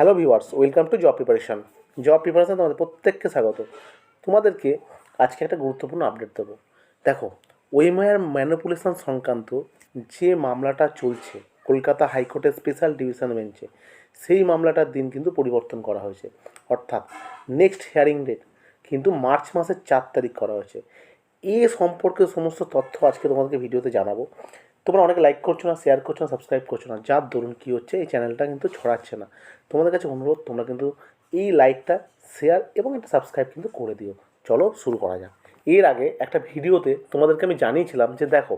Hello viewers, welcome to job preparation. Job preparation তোমাদের প্রত্যেককে স্বাগত। তোমাদেরকে আজকে একটা গুরুত্বপূর্ণ আপডেট দেবো। দেখো ওয়েমায়ার ম্যানিপুলেশন সংক্রান্ত যে মামলাটা চলছে, কলকাতা হাইকোর্টের স্পেশাল ডিভিশন বেঞ্চে, সেই মামলাটার দিন কিন্তু পরিবর্তন করা হয়েছে। অর্থাৎ নেক্সট হিয়ারিং ডেট কিন্তু মার্চ মাসের চার তারিখ করা হয়েছে। এ সম্পর্কে সমস্ত তথ্য আজকে তোমাদেরকে ভিডিওতে জানাব। তোমরা অনেক লাইক করছ না শেয়ার করছ না সাবস্ক্রাইব করছ না যার দরুন কী হচ্ছে, এই চ্যানেলটা কিন্তু ছড়াচ্ছে না। তোমাদের কাছে অনুরোধ, তোমরা কিন্তু এই লাইকটা শেয়ার এবং একটা সাবস্ক্রাইব কিন্তু করে দিও। চলো শুরু করা যাক। এর আগে একটা ভিডিওতে তোমাদেরকে আমি জানিয়েছিলাম যে দেখো,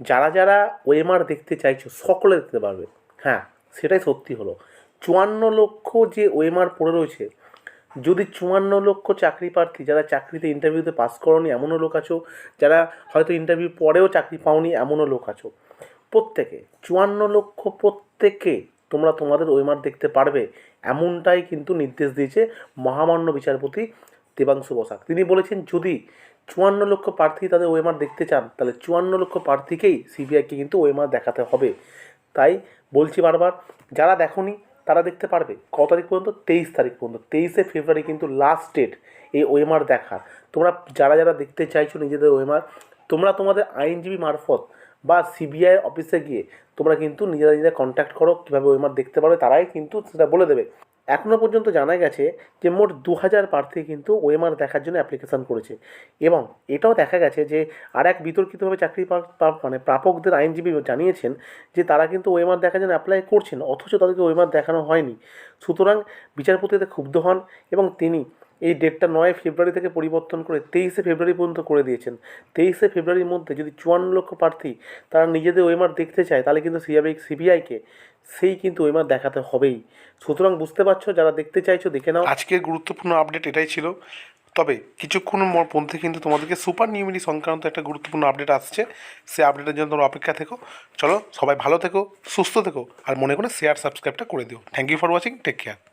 যারা যারা ওয়েমার দেখতে চাইছো, সকলে দেখতে পারবে। হ্যাঁ সেটাই সত্যি হলো। চুয়ান্ন লক্ষ যে ওয়েমার পড়ে রয়েছে যদি চুয়ান্ন লক্ষ চাকরি প্রার্থী, যারা চাকরিতে ইন্টারভিউতে পাস করনি, এমনও লোক আছো, যারা হয়তো ইন্টারভিউ পরেও চাকরি পাওনি, এমনও লোক আছো। প্রত্যেকে, চুয়ান্ন লক্ষ প্রত্যেকে তোমরা তোমাদের ওয়েমার দেখতে পারবে, এমনটাই কিন্তু নির্দেশ দিয়েছে মহামান্য বিচারপতি দেবাংশু বসাক। তিনি বলেছেন, যদি চুয়ান্ন লক্ষ প্রার্থী তাদের ওয়েমার দেখতে চান, তাহলে চুয়ান্ন লক্ষ প্রার্থীকেই সিবিআইকে কিন্তু ওয়েমার দেখাতে হবে। তাই বলছি বারবার, যারা দেখোনি তারা দেখতে পারবে কত তারিখ পর্যন্ত? তেইশ তারিখ পর্যন্ত। তেইশে ফেব্রুয়ারি কিন্তু লাস্ট ডেট এই ওয়েমার দেখার। তোমরা যারা যারা দেখতে চাইছো নিজেদের ওয়েমার তোমরা তোমাদের আইনজীবী মারফত বা সিবিআই অফিসে গিয়ে তোমরা কিন্তু নিজেরা নিজেরা কন্ট্যাক্ট করো, কীভাবে ওয়েমার দেখতে পারবে, তারাই কিন্তু সেটা বলে দেবে। এখনও পর্যন্ত জানা গেছে যে মোট দু হাজার প্রার্থী কিন্তু ওয়েমার দেখার জন্য অ্যাপ্লিকেশান করেছে। এবং এটাও দেখা গেছে যে আর এক বিতর্কিতভাবে চাকরি মানে প্রাপকদের আইনজীবী জানিয়েছেন যে তারা কিন্তু ওএমআর দেখার জন্য অ্যাপ্লাই করছেন, অথচ তাদেরকে ওএমআর দেখানো হয়নি। সুতরাং বিচারপতিতে ক্ষুব্ধ হন এবং তিনি এই ডেটটা নয় ফেব্রুয়ারি থেকে পরিবর্তন করে তেইশে ফেব্রুয়ারি পর্যন্ত করে দিয়েছেন। তেইশে ফেব্রুয়ারির মধ্যে যদি চুয়ান্ন লক্ষ প্রার্থী তারা নিজেদের ওয়েমার দেখতে চায়, তাহলে কিন্তু সিবিআই সিবিআইকে সেই কিন্তু ওয়েমার দেখাতে হবেই। সুতরাং বুঝতে পারছ, যারা দেখতে চাইছো দেখে নাও। আজকের গুরুত্বপূর্ণ আপডেট এটাই ছিল। তবে কিছুক্ষণ মধ্যে কিন্তু তোমাদেরকে সুপার নিউমিনি সংক্রান্ত একটা গুরুত্বপূর্ণ আপডেট আসছে। সেই আপডেটের জন্য তোমরা অপেক্ষা থেকো। চলো সবাই ভালো থেকো, সুস্থ থেকো, আর মনে করে শেয়ার সাবস্ক্রাইবটা করে দিও। Thank you for watching take care